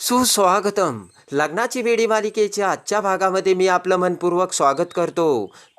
सुस्वागतम. लग्नाची वेडी मालिकेच्या आजच्या भागामध्ये मी आपलं मनपूर्वक स्वागत करतो.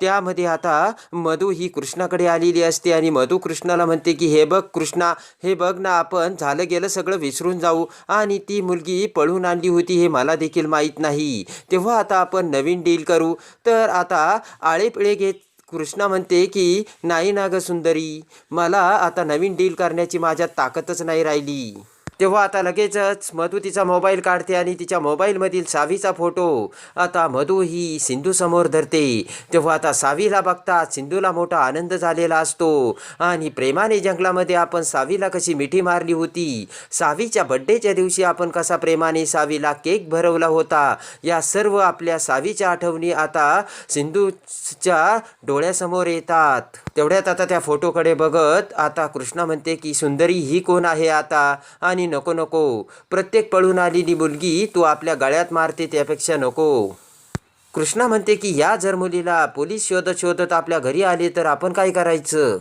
त्यामध्ये आता मधू ही कृष्णाकडे आलेली असते आणि मधू कृष्णाला म्हणते की हे बघ कृष्णा हे बघ ना आपण झालं गेलं सगळं विसरून जाऊ. आणि ती मुलगी पळून आणली होती हे मला देखील माहीत नाही. तेव्हा आता आपण नवीन डील करू. तर आता आळेपिळे घेत कृष्णा म्हणते की नाही ना ग सुंदरी मला आता नवीन डील करण्याची माझ्यात ताकदच नाही राहिली. तेव्हा आता लगेचच मधू तिचा मोबाईल काढते आणि तिच्या मोबाईलमधील सावीचा फोटो. आता मधू ही सिंधू समोर धरते. तेव्हा आता सावीला बघतात सिंधूला मोठा आनंद झालेला असतो. आणि प्रेमाने जंगलामध्ये आपण सावीला कशी मिठी मारली होती. सावीच्या बड्डेच्या दिवशी आपण कसा प्रेमाने सावीला केक भरवला होता. या सर्व आपल्या सावीच्या आठवणी आता सिंधूच्या डोळ्यासमोर येतात. तेवढ्यात आता त्या फोटोकडे बघत आता कृष्णा म्हणते की सुंदरी ही कोण आहे आता? आणि नको नको. प्रत्येक पळून आलेली मुलगी तू आपल्या गळ्यात मारते त्यापेक्षा नको. कृष्णा म्हणते की या जर मुलीला पोलीस शोधत शोधत आपल्या घरी आले तर आपण काय करायचं?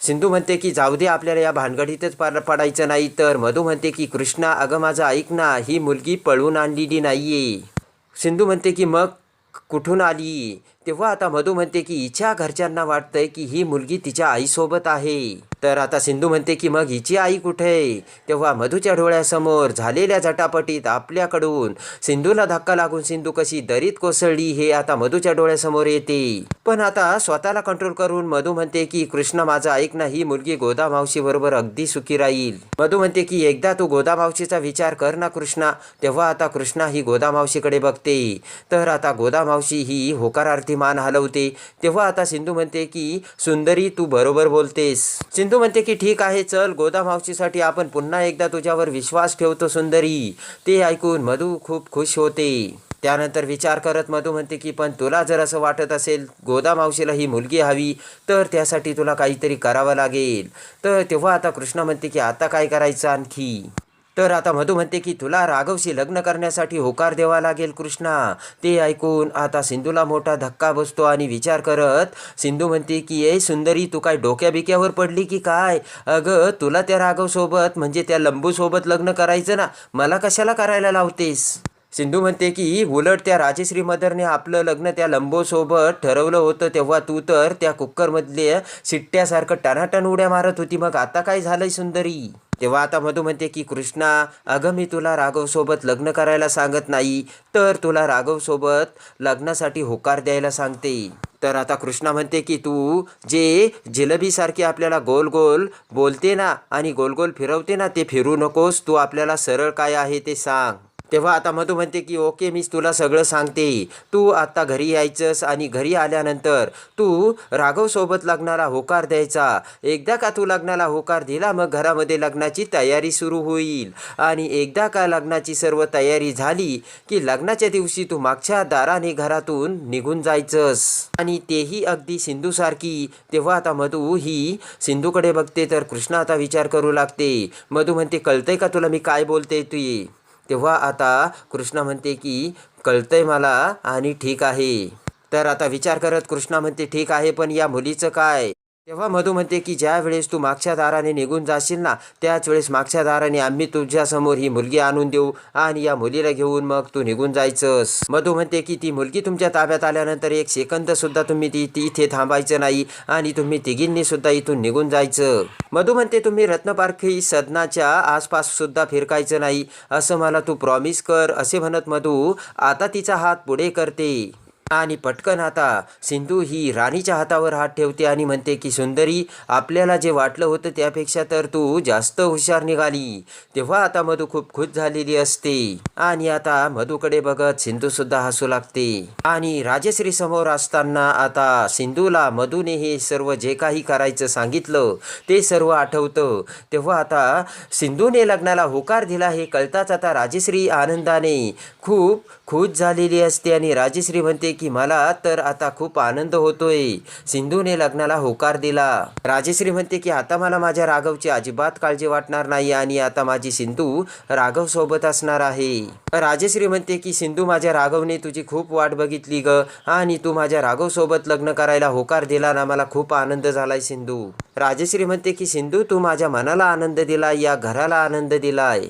सिंधू म्हणते की जाऊ दे आपल्याला या भानगडीतच पार पडायचं नाही तर. मधू म्हणते की कृष्णा अगं माझं ऐक ना ही मुलगी पळून आणलेली नाही आहे सिंधू म्हणते की मग कुठून आली? तेव्हा आता मधू म्हणते की हिच्या घरच्यांना वाटतंय की ही मुलगी तिच्या आईसोबत आहे. तर आता सिंधू म्हणते की मग हिची आई कुठे तेव्हा मधूच्या डोळ्यासमोर झालेल्या झटापटीत आपल्याकडून सिंधूला धक्का लागून सिंधू कशी दरीत कोसळली हे आता मधूच्या डोळ्यासमोर येते. पण आता स्वतःला कंट्रोल करून मधू म्हणते की कृष्ण माझं ऐक ना ही मुलगी गोदा मावशी बरोबर अगदी सुखी राहील. मधू म्हणते की एकदा तू गोदा मावशीचा विचार कर ना कृष्णा. तेव्हा आता कृष्णा ही गोदा मावशीकडे बघते. तर आता गोदा मावशी ही होकारार्थी मान हलवते. तेव्हा आता सिंधू म्हणते की सुंदरी तू बरोबर बोलतेस. सिंधू म्हणते की ठीक आहे चल गोदा मावशीसाठी आपण पुन्हा एकदा तुझ्यावर विश्वास ठेवतो सुंदरी. ते ऐकून मधू खूप खुश होते. त्यानंतर विचार करत मधू म्हणते की पण तुला जर असं वाटत असेल गोदा मावशीला ही मुलगी हवी तर त्यासाठी तुला काहीतरी करावं लागेल. तर तेव्हा आता कृष्ण म्हणते की आता काय करायचं आणखी? तर आता मधू म्हणते की तुला राघवशी लग्न करण्यासाठी होकार द्यावा लागेल कृष्णा. ते ऐकून आता सिंधूला मोठा धक्का बसतो आणि विचार करत सिंधू म्हणते की ए सुंदरी तू काय डोक्या बिक्यावर पडली की काय? अगं तुला त्या राघवसोबत म्हणजे त्या लंबूसोबत लग्न करायचं ना मला कशाला करायला लावतेस? सिंधू म्हणते की उलट त्या राजश्री मदरने आपलं लग्न त्या लंबोसोबत ठरवलं होतं तेव्हा तू तर त्या कुक्करमधले शिट्ट्यासारखं टनाटन उड्या मारत होती. मग आता काय झालंय सुंदरी? तेव्हा आता मधू म्हणते की कृष्णा अगं मी तुला राघवसोबत लग्न करायला सांगत नाही तर तुला राघवसोबत लग्नासाठी होकार द्यायला सांगते. तर आता कृष्णा म्हणते की तू जे जिलबीसारखी आपल्याला गोल गोल बोलते ना आणि गोल गोल फिरवते ना ते फिरू नकोस तू आपल्याला सरळ काय आहे ते सांग. तेव्हा आता मधू म्हणते की ओके मीच तुला सगळं सांगते. तू आता घरी यायचंस आणि घरी आल्यानंतर तू राघवसोबत लग्नाला होकार द्यायचा. एकदा का तू लग्नाला होकार दिला मग घरामध्ये लग्नाची तयारी सुरू होईल. आणि एकदा का लग्नाची सर्व तयारी झाली की लग्नाच्या दिवशी तू मागच्या दाराने घरातून निघून जायचंस. आणि तेही अगदी सिंधूसारखी. तेव्हा आता मधू ही सिंधूकडे बघते तर कृष्णा आता विचार करू लागते. मधू म्हणते कळतंय का तुला मी काय बोलते तू तेव्हा आता कृष्णा म्हणते की कळतंय मला आणि ठीक आहे. तर आता विचार करत कृष्णा म्हणते ठीक आहे पण या मुलीचं काय? तेव्हा मधू म्हणते की ज्या वेळेस तू मागच्या दाराने निघून जाशील ना त्याच वेळेस मागच्या दाराने आम्ही तुझ्यासमोर ही मुलगी आणून देऊ आणि या मुलीला घेऊन मग तू निघून जायचंस. मधू म्हणते की ती मुलगी तुमच्या ताब्यात आल्यानंतर एक सेकंद सुद्धा तुम्ही ती ती इथे थांबायचं नाही आणि तुम्ही तिघींनी सुद्धा इथून निघून जायचं. मधू म्हणते तुम्ही रत्नपारखी सदनाच्या आसपास सुद्धा फिरकायचं नाही असं मला तू प्रॉमिस कर असे म्हणत मधू आता तिचा हात पुढे करते. आणि पटकन आता. सिंधू ही राणीच्या हातावर हात ठेवते आणि म्हणते की सुंदरी आपल्याला जे वाटलं होतं त्यापेक्षा तर तू जास्त हुशार निघाली. तेव्हा आता मधू खूप खुश झालेली असते. आणि आता मधूकडे बघत सिंधू सुद्धा हसू लागते. आणि राजश्री समोर असताना आता सिंधूला मधूने हे सर्व जे काही करायचं सांगितलं ते सर्व आठवतं. तेव्हा आता सिंधूने लग्नाला होकार दिला हे कळताच आता राजश्री आनंदाने खूप खुश झालेली असते आणि राजश्री म्हणते की मला तर आता खूप आनंद होतोय. सिंधूने लग्नाला होकार दिला. राजश्री म्हणते की आता मला माझ्या राघवची अजिबात काळजी वाटणार नाही आणि आता माझी सिंधू राघव सोबत असणार आहे. राजश्री म्हणते की सिंधू माझ्या राघवने तुझी खूप वाट बघितली ग. आणि तू माझ्या राघव सोबत लग्न करायला होकार दिला ना मला खूप आनंद झालाय सिंधू. राजश्री म्हणते की सिंधू तू माझ्या मनाला आनंद दिला या घराला आनंद दिलाय.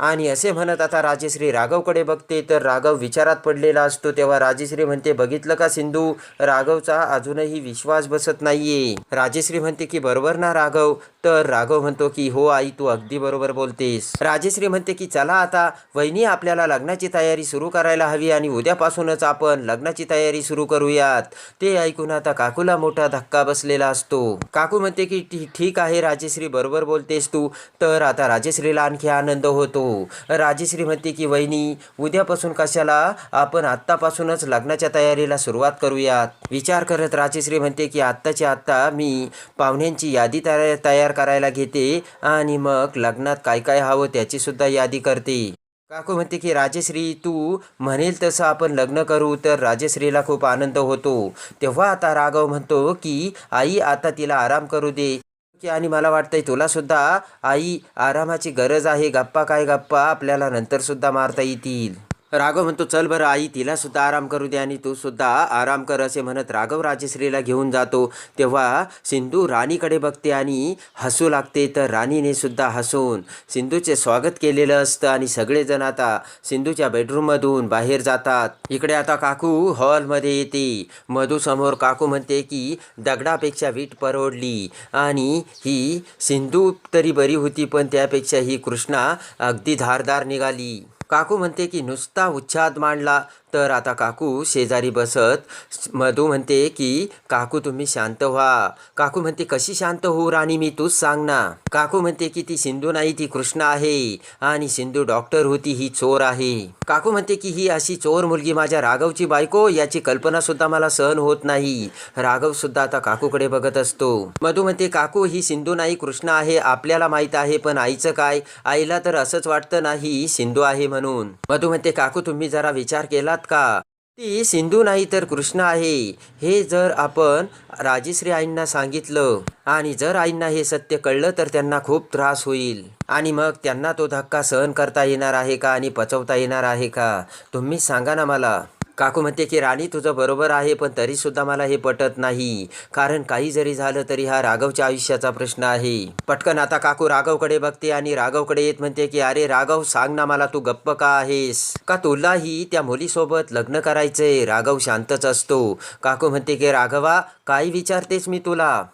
आणि असे म्हणत आता राजेश्री राघवकडे बघते तर राघव विचारात पडलेला असतो तेव्हा राजेश्री म्हणते बघितलं का सिंधू राघवचा अजूनही विश्वास बसत नाहीये. राजेश्री म्हणते की बरोबर ना राघव तर राघव म्हणतो की हो आई तू अगदी बरोबर बोलतेस. राजेश्री म्हणते की चला आता वहिनी आपल्याला लग्नाची तयारी सुरू करायला हवी आणि उद्यापासूनच आपण लग्नाची तयारी सुरू करूयात. ते ऐकून आता काकूला मोठा धक्का बसलेला असतो. काकू म्हणते की ठीक आहे राजेश्री बरोबर बोलतेस तू. तर आता राजेश्रीला आणखी आनंद होतो. राजेश्री म्हणते की वहिनी उद्यापासून कशाला? आपण आत्तापासूनच लग्नाच्या तयारीला सुरुवात करूयात. विचार करत राजेश्री म्हणते की आत्ताच्या आत्ता मी पाहुण्यांची यादी तयार तयार करायला घेते आणि मग लग्नात काय काय हवं त्याची सुद्धा यादी करते. काकू म्हणते की राजेश्री तू म्हणेल तसं आपण लग्न करू तर राजेश्रीला खूप आनंद होतो. तेव्हा आता राघव म्हणतो की आई आता तिला आराम करू दे. की आणि मला वाटतंय तुला सुद्धा आई आरामाची गरज आहे. गप्पा काय गप्पा आपल्याला नंतर सुद्धा मारता येतील. राघव म्हणतो चल बरं आई तिला सुद्धा आराम करू दे. आणि तू सुद्धा आराम कर असे म्हणत राघव राजेश्रीला घेऊन जातो. तेव्हा सिंधू राणीकडे बघते आणि हसू लागते. तर राणीने सुद्धा हसून सिंधूचे स्वागत केलेलं असतं आणि सगळेजण आता सिंधूच्या बेडरूममधून बाहेर जातात. इकडे आता काकू हॉलमध्ये येते. मधूसमोर काकू म्हणते की दगडापेक्षा वीट परवडली. आणि ही सिंधू तरी बरी होती पण त्यापेक्षा ही कृष्णा अगदी धारदार निघाली. काकू म्हणते की नुसता उच्छाद मांडला. तर आता काकू शेजारी बसत. मधू म्हणते की काकू तुम्ही शांत व्हा. काकू म्हणते कशी शांत होऊ राणी मी तूच सांग ना. काकू म्हणते की ती सिंधू नाही ती कृष्णा आहे. आणि सिंधू डॉक्टर होती ही चोर आहे. काकू म्हणते की ही अशी चोर मुलगी माझ्या राघवची बायको याची कल्पना सुद्धा मला सहन होत नाही. राघव सुद्धा आता काकूकडे बघत असतो. मधू म्हणते काकू ही सिंधू नाही कृष्णा आहे आपल्याला माहीत आहे पण आईचं काय? आईला तर असंच वाटतं नाही सिंधू आहे म्हणून. मधू म्हणते काकू तुम्ही जरा विचार आहात का? ती सिंधू नाही तर कृष्ण आहे. हे जर आपण राजेश्री आईंना सांगितलं आणि जर आईंना हे सत्य कळलं तर त्यांना खूप त्रास होईल. आणि मग त्यांना तो धक्का सहन करता येणार आहे का आणि पचवता येणार आहे का? तुम्ही सांगा ना मला. काकू म्हणते की राणी तुझं बरोबर आहे पण तरीसुद्धा मला हे पटत नाही. कारण काही जरी झालं तरी हा राघवच्या आयुष्याचा प्रश्न आहे. पटकन आता काकू राघवकडे बघते आणि राघवकडे येत म्हणते की अरे राघव सांग ना मला तू गप्प का आहेस? का तुलाही त्या मुलीसोबत लग्न करायचंय? राघव शांतच असतो. काकू म्हणते की राघवा काय विचारतेस मी तुला.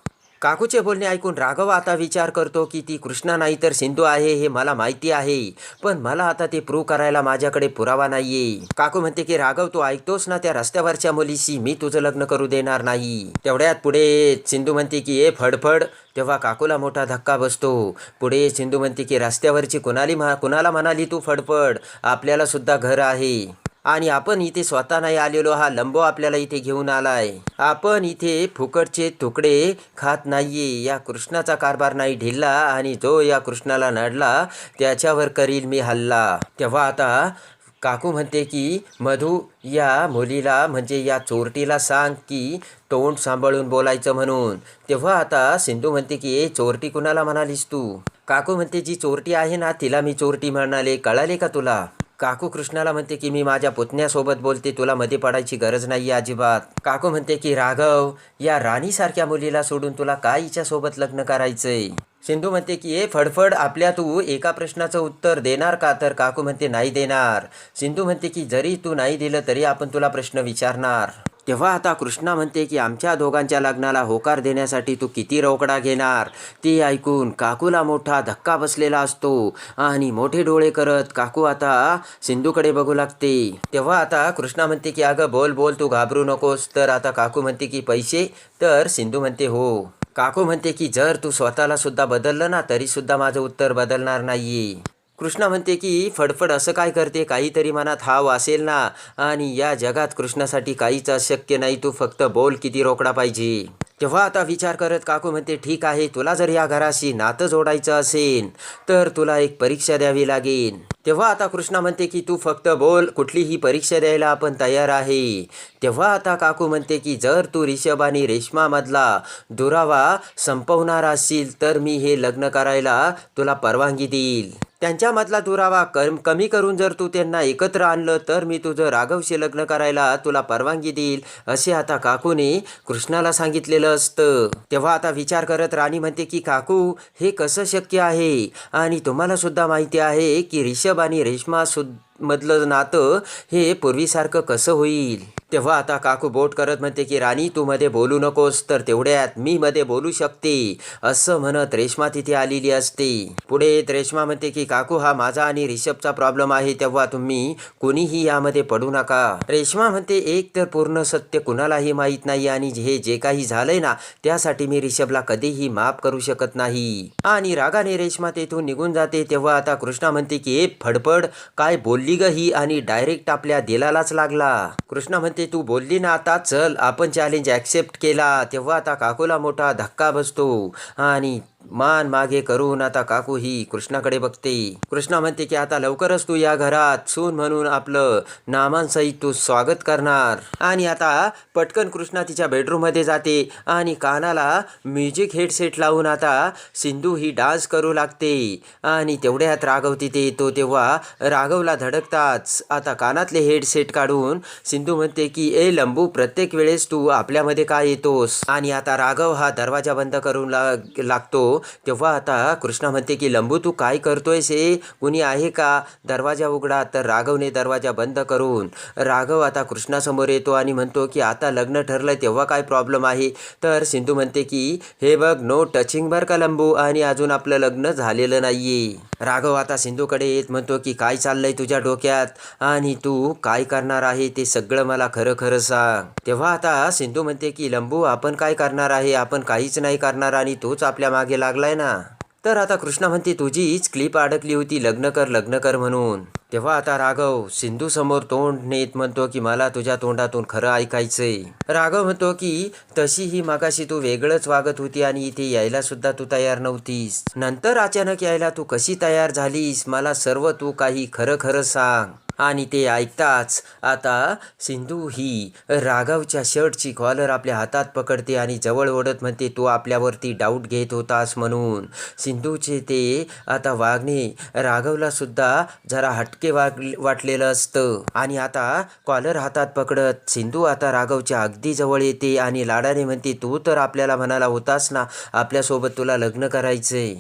काकूचे बोलणे ऐकून राघव आता विचार करतो की ती कृष्णा नाही तर सिंधू आहे हे मला माहिती आहे. पण मला आता ते प्रूव्ह करायला माझ्याकडे पुरावा नाहीये. काकू म्हणते की राघव तू ऐकतोस ना त्या रस्त्यावरच्या मुलीशी? मी तुझं लग्न करू देणार नाही. तेवढ्यात पुढे सिंधू म्हणते की ए फडफड. तेव्हा काकूला मोठा धक्का बसतो. पुढे सिंधू म्हणते की रस्त्यावरची कुणाली म्हा कुणाला म्हणाली तू फडफड? आपल्याला सुद्धा घर आहे. आणि आपण इथे स्वतः नाही आलेलो हा लंबो आपल्याला इथे घेऊन आलाय. आपण इथे फुकटचे तुकडे खात नाहीये. या कृष्णाचा कारभार नाही ढिल्ला आणि जो या कृष्णाला नडला त्याच्यावर करील मी हल्ला. तेव्हा आता काकू म्हणते की मधू या मुलीला म्हणजे या चोरटीला सांग की तोंड सांभाळून बोलायचं म्हणून. तेव्हा आता सिंधू म्हणते की ए चोरटी कुणाला म्हणालीस तू? काकू म्हणते जी चोरटी आहे ना तिला मी चोरटी म्हणाले. कळाले का तुला? काकू कृष्णाला म्हणते की मी माझ्या पुतण्यासोबत बोलते तुला मध्ये पडायची गरज नाही अजिबात. काकू म्हणते की राघव या राणीसारख्या मुलीला सोडून तुला काय हिच्यासोबत लग्न करायचंय? सिंधू म्हणते की ए फडफड आपल्या तू एका प्रश्नाचं उत्तर देणार का? तर काकू म्हणते नाही देणार. सिंधू म्हणते की जरी तू नाही दिलं तरी आपण तुला प्रश्न विचारणार. तेव्हा आता कृष्णा म्हणते की आमच्या दोघांच्या लग्नाला होकार देण्यासाठी तू किती रोकडा घेणार? ते ऐकून काकूला मोठा धक्का बसलेला असतो आणि मोठे डोळे करत काकू आता सिंधूकडे बघू लागते. तेव्हा आता कृष्णा म्हणते की अगं बोल बोल तू घाबरू नकोस. तर आता काकू म्हणते की पैसे? तर सिंधू म्हणते हो. काकू म्हणते की जर तू स्वतःला सुद्धा बदललं ना तरी सुद्धा माझं उत्तर बदलणार नाही कृष्णा म्हणते की फडफड असं काय करते? काहीतरी मनात हाव असेल ना. आणि या जगात कृष्णासाठी काहीच अशक्य नाही. तू फक्त बोल किती रोकडा पाहिजे. तेव्हा आता विचार करत काकू म्हणते ठीक आहे तुला जर या घराशी नातं जोडायचं असेल तर तुला एक परीक्षा द्यावी लागेल. तेव्हा आता कृष्णा म्हणते की तू फक्त बोल कुठलीही परीक्षा द्यायला आपण तयार आहे. तेव्हा आता काकू म्हणते की जर तू रिषभ आणि रेशमामधला दुरावा संपवणार असशील तर मी हे लग्न करायला तुला परवानगी देईल. त्यांच्यामधला दुरावा कम कमी करून जर तू त्यांना एकत्र आणलं तर मी तुझं राघवशी लग्न करायला तुला परवानगी देईल असे आता काकूने कृष्णाला सांगितलेलं असतं. तेव्हा आता विचार करत राणी म्हणते की काकू हे कसं शक्य आहे? आणि तुम्हाला सुद्धा माहिती आहे की रिषभ आणि रेश्मा सुद्धा मधलं नातं हे पूर्वीसारखं कसं होईल? तेव्हा आता काकू बोट करत म्हणते की राणी तू मध्ये बोलू नकोस तर तेवढ्यात मी मध्ये बोलू शकते असं म्हणत रेश्मा तिथे आलेली असते. पुढे येत रेश्मा म्हणते की काकू हा माझा आणि रिषभचा प्रॉब्लेम आहे तेव्हा तुम्ही कोणीही यामध्ये पडू नका. रेश्मा म्हणते एक तर पूर्ण सत्य कुणालाही माहीत नाही आणि हे जे काही झालंय ना त्यासाठी मी रिषभला कधीही माफ करू शकत नाही. आणि रागाने रेश्मा तेथून निघून जाते तेव्हा आता कृष्णा म्हणते की ए फडफड काय बोल बोलली ग ही आणि डायरेक्ट आपल्या दिलालाच लागला. कृष्णा म्हणते तू बोलली ना आता चल आपण चॅलेंज ऍक्सेप्ट केला. तेव्हा आता काकूला मोठा धक्का बसतो. आणि मान मागे करून आता काकू ही कृष्णाकडे बघते. कृष्णा म्हणते की आता लवकरच तू या घरात सून म्हणून आपलं नामांसहित तू स्वागत करणार. आणि आता पटकन कृष्णा तिच्या बेडरूममध्ये जाते आणि कानाला म्युझिक हेडसेट लावून आता सिंधू ही डान्स करू लागते. आणि तेवढ्यात राघव तिथे येतो तेव्हा राघवला धडकताच आता कानातले हेडसेट काढून सिंधू म्हणते की ए लंबू प्रत्येक वेळेस तू आपल्यामध्ये काय येतोस? आणि आता राघव हा दरवाजा बंद करून लाग लागतो तेव्हा आता कृष्णा म्हणते की लंबू तू काय करतोयस हे? कुणी आहे का? दरवाजा उघडा. तर राघवने दरवाजा बंद करून राघव आता कृष्णासमोर येतो आणि म्हणतो की आता लग्न ठरलंय तेव्हा काय प्रॉब्लेम आहे? तर सिंधू म्हणते की हे बघ नो टचिंग बर का लंबू? आणि अजून आपलं लग्न झालेलं नाहीये. राघव आता सिंधूकडे येत म्हणतो की काय चाललंय तुझ्या डोक्यात? आणि तू काय करणार आहे ते सगळं मला खरं खरं सांग. तेव्हा आता सिंधू म्हणते की लंबू आपण काय करणार आहे? आपण काहीच नाही करणार आणि तूच आपल्या मागे लागलाय ना. तर आता कृष्णा म्हणते तुझीच क्लिप अडकली होती लग्न कर लग्न कर म्हणून. तेव्हा आता राघव सिंधू समोर तोंड नेत म्हणतो की मला तुझ्या तोंडातून खरं ऐकायचंय. राघव म्हणतो की तशी ही मागाशी तू वेगळंच वागत होती आणि इथे यायला सुद्धा तू तयार नव्हतीस. नंतर अचानक यायला तू कशी तयार झालीस? मला सर्व तू काही खरं खरं सांग. आणि ते ऐकताच आता सिंधू ही राघवच्या शर्टची कॉलर आपल्या हातात पकडते आणि जवळ ओढत म्हणते तू आपल्यावरती डाऊट घेत होतास म्हणून. सिंधूचे ते आता वागणे राघवला सुद्धा जरा हटके वाग वाटलेलं असतं. आणि आता कॉलर हातात पकडत सिंधू आता राघवच्या अगदी जवळ येते आणि लाडाने म्हणते तू तर आपल्याला म्हणाला होतास ना आपल्यासोबत तुला लग्न करायचंय.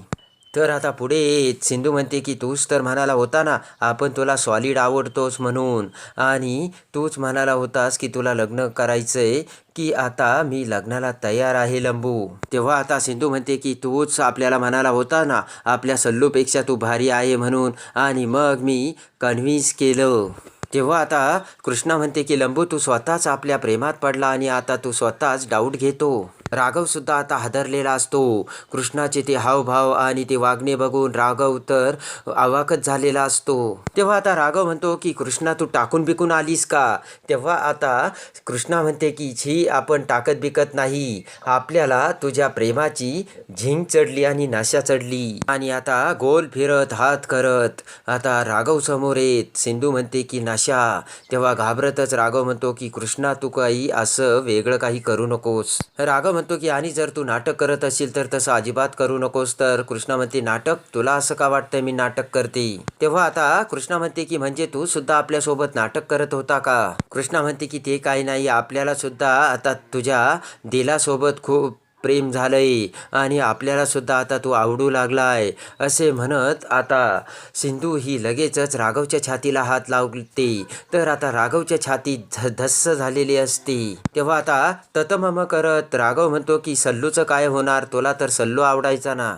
तर आता पुढे येत सिंधू म्हणते की तूच तर म्हणाला होता ना आपण तुला सॉलिड आवडतोस म्हणून. आणि तूच म्हणाला होतास की तुला लग्न करायचं आहे की आता मी लग्नाला तयार आहे लंबू. तेव्हा आता सिंधू म्हणते की तूच आपल्याला म्हणाला होता ना आपल्या सल्लूपेक्षा तू भारी आहे म्हणून. आणि मग मी कन्व्हिन्स केलं. तेव्हा आता कृष्णा म्हणते की लंबू तू स्वतःच आपल्या प्रेमात पडला आणि आता तू स्वतःच डाऊट घेतो. राघव सुद्धा आता हादरलेला असतो. कृष्णाचे ते हावभाव आणि ते वागणे बघून राघव तर अवाकच झालेला असतो. तेव्हा आता राघव म्हणतो की कृष्णा तू टाकून बिकून आलीस का? तेव्हा आता कृष्णा म्हणते की छी आपण टाकत बिकत नाही. आपल्याला तुझ्या प्रेमाची झिंग चढली आणि नाशा चढली. आणि आता गोल फिरत हात करत आता राघव समोर येत. सिंधू म्हणते की नाशा. तेव्हा घाबरतच राघव म्हणतो की कृष्णा तू काही असं वेगळं काही करू नकोस. राघव म्हणतो की आणि जर तू नाटक करत असेल तर तसं अजिबात करू नकोस तर. कृष्णा म्हणते नाटक? तुला असं का वाटतंय मी नाटक करते? तेव्हा आता कृष्णा म्हणते की म्हणजे तू सुद्धा आपल्यासोबत नाटक करत होता का? कृष्णा म्हणते की ते काही नाही. आपल्याला सुद्धा आता तुझ्या दिलासोबत खूप प्रेम झालंय आणि आपल्यालासुद्धा आता तो आवडू लागलाय असे म्हणत आता सिंधू ही लगेचच राघवच्या छातीला हात लावते. तर आता राघवच्या छातीत झ धस्स झालेली असते. तेव्हा आता ततमम करत राघव म्हणतो की सल्लूचं काय होणार? तुला तर सल्लू आवडायचा ना.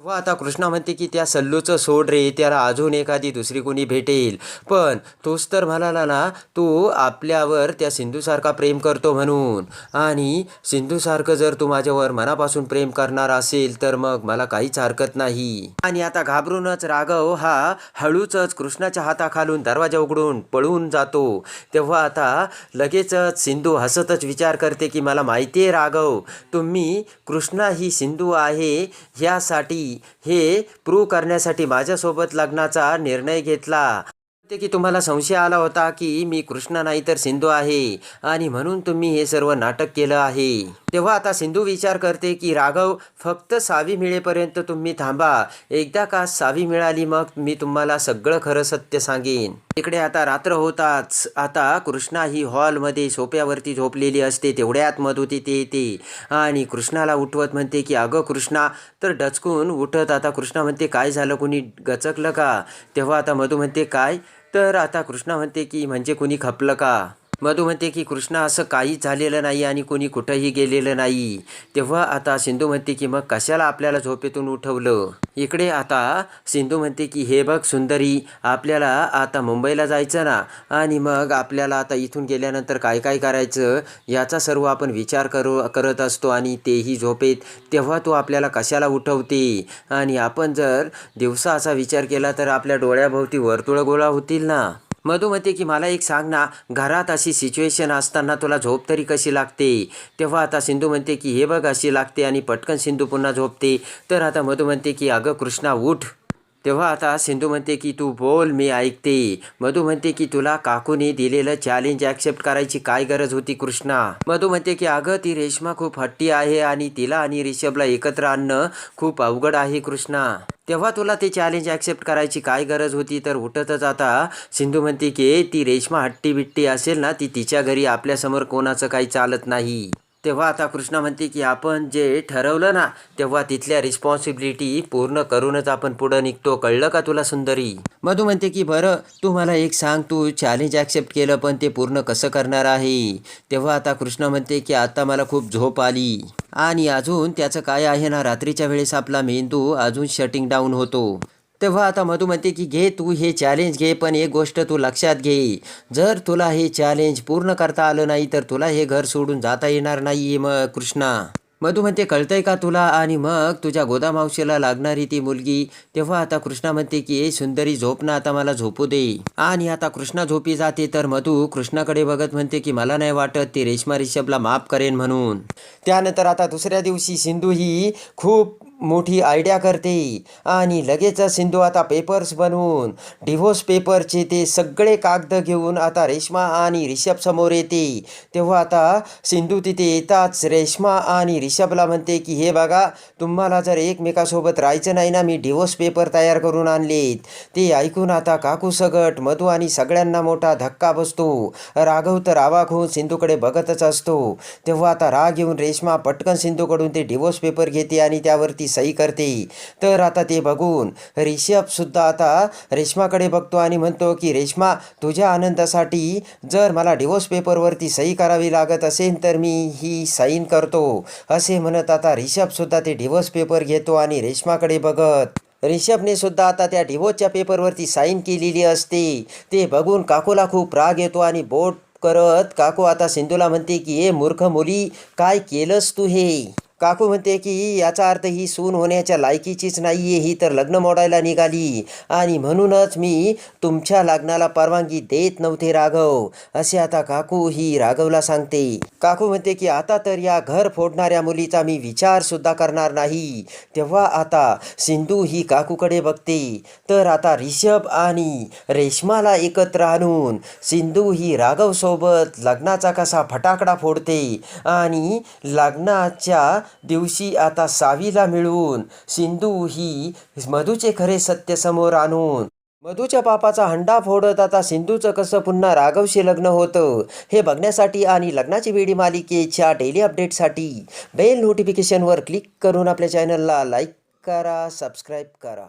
तेव्हा आता कृष्णा म्हणते की त्या सल्लूचं सोड रे त्याला अजून एखादी दुसरी कोणी भेटेल. पण तोच तर म्हणाला ना तू आपल्यावर त्या सिंधूसारखा प्रेम करतो म्हणून. आणि सिंधूसारखं जर तू माझ्यावर मनापासून प्रेम करणार असेल तर मग मला काहीच हरकत नाही. आणि आता घाबरूनच राघव हा हळूचच कृष्णाच्या हाताखालून दरवाजा उघडून पळून जातो. तेव्हा आता लगेचच सिंधू हसतच विचार करते की मला माहिती आहे राघव तुम्ही कृष्णा ही सिंधू आहे ह्यासाठी हे प्रूव्ह करण्यासाठी माझ्यासोबत लग्नाचा निर्णय घेतला. ते की तुम्हाला संशय आला होता की मी कृष्णा नाही तर सिंधू आहे आणि म्हणून तुम्ही हे सर्व नाटक केलं आहे. तेव्हा आता सिंधू विचार करते की राघव फक्त सावी मिळेपर्यंत तुम्ही थांबा. एकदा का सावी मिळाली मग मी तुम्हाला सगळं खरं सत्य सांगेन. इकडे आता रात्र होताच. आता कृष्णा ही हॉलमध्ये सोप्यावरती झोपलेली असते. तेवढ्यात मधू तिथे येते. आणि कृष्णाला उठवत म्हणते की अगं कृष्णा तर डचकून उठत आता. कृष्णा म्हणते काय झालं? कुणी गचकलं का? तेव्हा आता मधू म्हणते काय? तर आता कृष्णा म्हणते की म्हणजे कुणी खपलं का? मधू म्हणते की कृष्णा असं काहीच झालेलं नाही आणि कोणी कुठंही गेलेलं नाही. तेव्हा आता सिंधू म्हणते की मग कशाला आपल्याला झोपेतून उठवलं? इकडे आता सिंधू म्हणते की हे बघ सुंदरी आपल्याला आता मुंबईला जायचं ना आणि मग आपल्याला आता इथून गेल्यानंतर काय काय करायचं याचा सर्व आपण विचार करू करत असतो आणि तेही झोपेत. तेव्हा तो आपल्याला कशाला उठवते? आणि आपण जर दिवसा असा विचार केला तर आपल्या डोळ्याभोवती वर्तुळ गोळा होतील ना? मधू म्हणते की मला एक सांग ना घरात अशी सिच्युएशन असताना तुला झोप तरी कशी लागते? तेव्हा आता सिंधू म्हणते की हे बघ अशी लागते आणि पटकन सिंधू पुन्हा झोपते. तर आता मधू म्हणते की अगं कृष्णा उठ. तेव्हा आता सिंधू म्हणते की तू बोल मी ऐकते. मधू म्हणते की तुला काकूने दिलेलं चॅलेंज ॲक्सेप्ट करायची काय गरज होती कृष्णा? मधू म्हणते की अगं ती रेश्मा खूप हट्टी आहे आणि तिला आणि रिषभला एकत्र आणणं खूप अवघड आहे कृष्णा. तेव्हा तुला ते चॅलेंज ॲक्सेप्ट करायची काय गरज होती तर उठतच आता. सिंधू म्हणते की ती रेश्मा हट्टी बिट्टी असेल ना ती तिच्या घरी आपल्यासमोर कोणाचं काही चालत नाही. तेव्हा आता कृष्णा म्हणते की आपण जे ठरवलं ना तेव्हा तिथल्या रिस्पॉन्सिबिलिटी पूर्ण करूनच आपण पुढं निघतो. कळलं का तुला सुंदरी? मधू म्हणते की बरं तू मला एक सांग तू चॅलेंज ॲक्सेप्ट केलं पण ते पूर्ण कसं करणार आहे? तेव्हा आता कृष्णा म्हणते की आता मला खूप झोप आली. आणि अजून त्याचं काय आहे ना रात्रीच्या वेळेस आपला मेंदू अजून शटिंग डाऊन होतो. तेव्हा आता मधू म्हणते की घे तू हे चॅलेंज घे पण एक गोष्ट तू लक्षात घे. जर तुला हे चॅलेंज पूर्ण करता आलं नाही तर तुला हे घर सोडून जाता येणार नाही मग कृष्णा. मधू म्हणते कळतंय का तुला? आणि मग तुझ्या गोदामावशीला लागणारी ती मुलगी तेव्हा आता कृष्णा म्हणते की ए सुंदरी झोप ना आता मला झोपू दे. आणि आता कृष्णा झोपी जाते तर मधू कृष्णाकडे बघत म्हणते की मला नाही वाटत ती रेश्मा रिषभला माफ करेन म्हणून. त्यानंतर आता दुसऱ्या दिवशी सिंधू ही खूप मोठी आयडिया करते. आणि लगेच सिंधू आता पेपर्स बनवून डिव्होर्स पेपरचे ते सगळे कागद घेऊन आता रेश्मा आणि रिषभ समोर येते. तेव्हा आता सिंधू तिथे येताच रेश्मा आणि रिषभला म्हणते की हे बघा तुम्हाला जर एकमेकासोबत राहायचं नाही ना मी डिव्होर्स पेपर तयार करून आणलेत. ते ऐकून आता काकू सगट मधू आणि सगळ्यांना मोठा धक्का बसतो. राघव तर आवाक होऊन सिंधूकडे बघतच असतो. तेव्हा आता राग येऊन रेश्मा पटकन सिंधूकडून ते डिव्होर्स पेपर घेते आणि त्यावरती सही करते. तर आता ते बघून रिषभसुद्धा आता रेश्माकडे बघतो आणि म्हणतो की रेश्मा तुझ्या आनंदासाठी जर मला डिवोर्स पेपरवरती सही करावी लागत असेल तर मी ही साईन करतो. असे म्हणत आता रिषभसुद्धा ते डिवोर्स पेपर घेतो आणि रेश्माकडे बघत. रिषभने सुद्धा आता त्या डिवोर्सच्या पेपरवरती साईन केलेली असते. ते बघून काकूला खूप राग येतो आणि बोट करत काकू आता सिंधूला म्हणते की ए मूर्ख मुली काय केलंस तू हे? काकू म्हणते की याचा अर्थ ही सून होण्याच्या लायकीचीच नाही आहे ही तर लग्न मोडायला निघाली. आणि म्हणूनच मी तुमच्या लग्नाला परवानगी देत नव्हते राघव. असे आता काकू ही राघवला सांगते. काकू म्हणते की आता तर या घर फोडणाऱ्या मुलीचा मी विचारसुद्धा करणार नाही. तेव्हा आता सिंधू ही काकूकडे बघते. तर आता रिषभ आणि रेश्माला एकत्र आणून सिंधू ही राघवसोबत लग्नाचा कसा फटाकडा फोडते आणि लग्नाच्या दिवशी आता सावीला मिळवून सिंधू ही मधूचे खरे सत्य समोर आणून मधूच्या पापाचा हंडा फोडत आता सिंधूचं कसं पुन्हा राघवशी लग्न होतं हे बघण्यासाठी आणि लग्नाची वेडी मालिकेच्या डेली अपडेटसाठी बेल नोटिफिकेशनवर क्लिक करून आपल्या चॅनलला लाईक करा सबस्क्राईब करा.